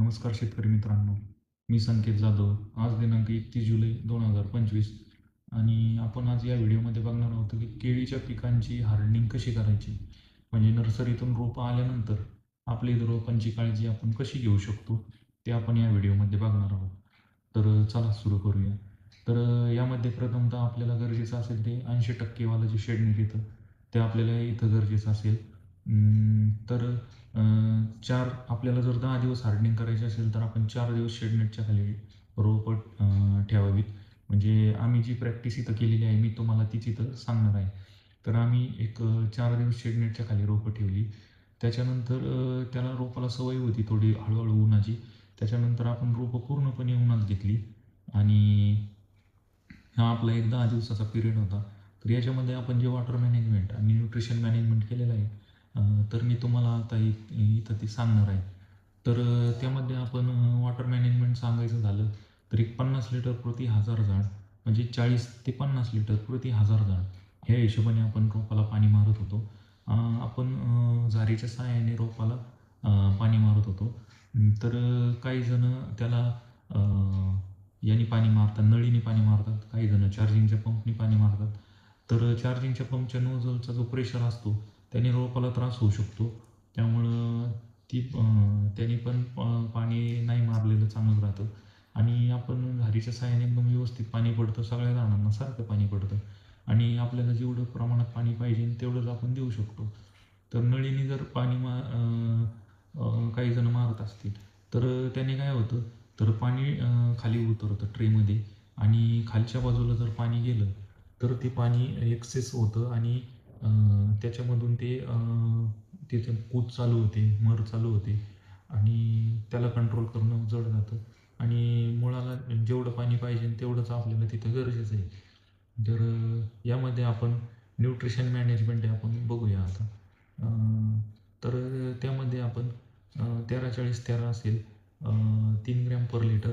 नमस्कार शेतकरी मित्रांनो. मी संकेत जाधव. आज दिनांक एकतीस जुलै दोन हजार पंचवीस. आणि आपण आज या व्हिडिओमध्ये बघणार आहोत की केळीच्या पिकांची हार्डनिंग कशी करायची? म्हणजे नर्सरीतून रोपं आल्यानंतर आपली रोपांची काळजी आपण कशी घेऊ शकतो? ते आपण या व्हिडिओमध्ये बघणार आहोत. तर चला सुरू करूया. तर यामध्ये प्रथमतः आपल्याला गरजेचं असेल ते ऐंशी टक्केवालं जे शेड येतं ते आपल्याला इथं गरजेचं असेल. तर चार आपल्याला जर दहा दिवस हार्डनिंग करायचे असेल तर आपण चार दिवस शेडनेटच्या खाली रोपं ठेवावीत. म्हणजे आम्ही जी प्रॅक्टिस इथं केलेली आहे मी तुम्हाला तीच इथं सांगणार आहे. तर आम्ही एक चार दिवस शेडनेटच्या खाली रोपं ठेवली. त्याच्यानंतर त्याला रोपाला सवय होती थोडी हळूहळू उन्हाची. त्याच्यानंतर आपण रोपं पूर्णपणे उन्हात घेतली. आणि हा आपला एक दहा दिवसाचा पिरियड होता. तर याच्यामध्ये आपण जे वॉटर मॅनेजमेंट आणि न्यूट्रिशन मॅनेजमेंट केलेलं आहे तर मी तुम्हाला आता इथं ते सांगणार आहे. तर त्यामध्ये आपण वॉटर मॅनेजमेंट सांगायचं झालं तर एक पन्नास लिटर प्रति हजार झाड म्हणजे चाळीस ते पन्नास लिटर प्रति हजार झाड ह्या हिशोबाने आपण रोपाला पाणी मारत होतो. आपण झारीच्या सहाय्याने रोपाला पाणी मारत होतो. तर काही जण त्याला याने पाणी मारतात नळीने पाणी मारतात काही जण चार्जिंगच्या पंपने पाणी मारतात. तर चार्जिंगच्या पंपच्या नोझलचा जो प्रेशर असतो त्याने रोपाला त्रास होऊ शकतो. त्यामुळं ती त्याने पण प- पाणी नाही मारलेलं चांगलं राहतं. आणि आपण घारीच्या साह्याने एकदम व्यवस्थित पाणी पडतं सगळ्या झाडांना सारखं पाणी पडतं. आणि आपल्याला जेवढं प्रमाणात पाणी पाहिजे तेवढंच आपण देऊ शकतो. तर नळीने जर पाणी मा काही जण मारत असतील तर त्याने काय होतं तर पाणी खाली उतरतं ट्रेमध्ये. आणि खालच्या बाजूला जर पाणी गेलं तर ते पाणी एक्सेस होतं आणि त्याच्यामधून ते अं, तिथे कूद चालू होते मर चालू होते आणि त्याला कंट्रोल करणं जड जातं. आणि मुळाला जेवढं पाणी पाहिजे तेवढंच आपल्याला तिथं गरजेचं आहे. तर यामध्ये आपण न्यूट्रिशन मॅनेजमेंट हे आपण बघूया आता. तर त्यामध्ये आपण तेरा चाळीस तेरा असेल तीन ग्रॅम पर लिटर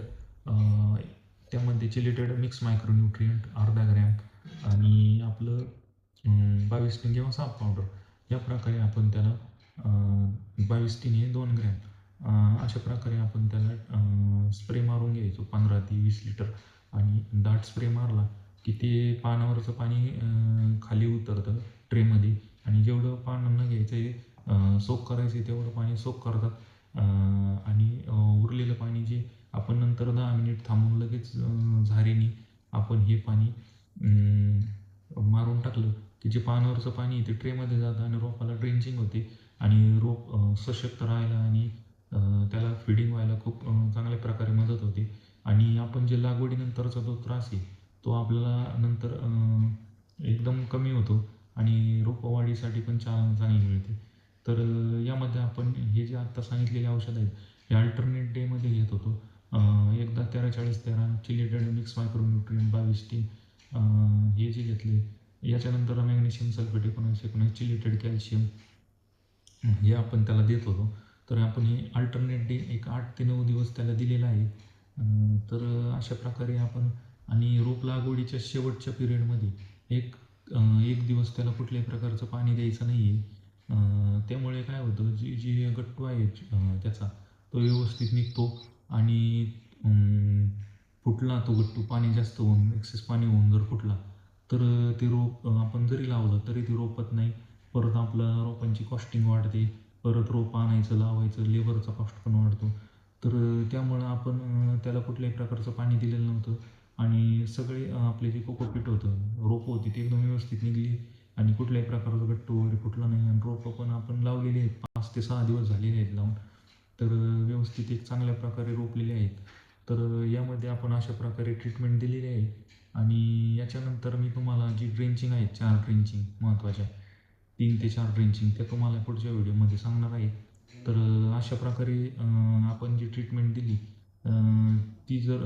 त्यामध्ये चिलिटेड मिक्स मायक्रोन्युट्रियंट अर्धा ग्रॅम आणि आपलं बावीस टीन किंवा साफ पावडर. या प्रकारे आपण त्याला बावीस टीन हे दोन ग्रॅम अशा प्रकारे आपण त्याला स्प्रे मारून घ्यायचो. पंधरा ते वीस लिटर. आणि दाट स्प्रे मारला की ते पानावरचं पाणी खाली उतरतं ट्रेमध्ये. आणि जेवढं पानांना घ्यायचं आहे सोक करायचं तेवढं पाणी सोक करतात. आणि उरलेलं पाणी जे आपण नंतर दहा मिनिट थांबून लगेच झारीने आपण हे पाणी मारून टाकलं की जे पानावरचं पाणी ते ट्रेमध्ये जातं आणि रोपाला ड्रेंचिंग होते आणि रोप सशक्त राहायला आणि त्याला फिडिंग व्हायला खूप चांगल्या प्रकारे मदत होते. आणि आपण जे लागवडीनंतरचा जो त्रास आहे तो आपल्याला नंतर एकदम कमी होतो आणि रोपवाढीसाठी पण छान चांगली मिळते. तर यामध्ये आपण हे जे आत्ता सांगितलेले औषध आहेत हे अल्टरनेट डेमध्ये घेत होतो. एकदा तेरा चाळीस तेरा चिलिटेड मिक्स मायक्रोन्यूट्रियन बावीस टीम हे जे घेतले याच्यानंतर मॅग्नेशियम सल्फेट एकोणीस एकोणीस चिलिटेड कॅल्शियम हे आपण त्याला देत होतो. तर आपण हे अल्टरनेट डे एक आठ ते नऊ दिवस त्याला दिलेला आहे. तर अशा प्रकारे आपण आणि रोप लागवडीच्या शेवटच्या पिरियडमध्ये एक एक दिवस त्याला कुठल्याही प्रकारचं पाणी द्यायचं नाही आहे त्यामुळे काय होतं जी जी गट्टू आहे त्याचा तो व्यवस्थित निघतो. आणि फुटला तो गट्टू पाणी जास्त होऊन एक्सेस पाणी होऊन जर फुटला तर ते रोप आपण जरी लावलं तरी ते रोपत नाही. परत आपलं रोपांची कॉस्टिंग वाढते. परत रोप आणायचं लावायचं लेबरचा कॉस्ट पण वाढतो. तर त्यामुळं आपण त्याला कुठल्याही प्रकारचं पाणी दिलेलं नव्हतं. आणि सगळे आपले जे कोकोपीट होतं रोपं होती ती एकदम व्यवस्थित निघली. आणि कुठल्याही प्रकारचं गट्टू वगैरे फुटला नाही. आणि रोपं पण आपण लावलेली आहेत. पाच ते सहा दिवस झालेले आहेत लावून. तर व्यवस्थित एक चांगल्या प्रकारे रोपलेले आहेत. तर यामध्ये आपण अशा प्रकारे ट्रीटमेंट दिलेली आहे. आणि याच्यानंतर मी तुम्हाला जी ड्रेंचिंग आहे चार ड्रेंचिंग महत्त्वाच्या तीन ते चार ड्रेंचिंग त्या तुम्हाला पुढच्या व्हिडिओमध्ये सांगणार आहे. तर अशा प्रकारे आपण जी ट्रीटमेंट दिली ती जर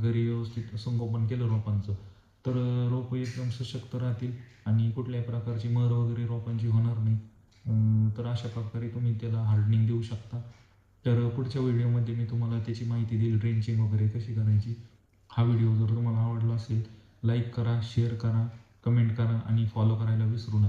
घरी व्यवस्थित संगोपन केलं रोपांचं तर रोपं एकदम सशक्त राहतील आणि कुठल्याही प्रकारची मर वगैरे रोपांची होणार नाही. तर अशा प्रकारे तुम्ही त्याला हार्डनिंग देऊ शकता. तर पुढच्या व्हिडिओमध्ये मी तुम्हाला त्याची माहिती देईल ड्रेंचिंग वगैरे कशी करायची. हा व्हिडिओ जर तुम्हाला आवडला असेल लाईक करा शेअर करा कमेंट करा आणि फॉलो करायला विसरू नका.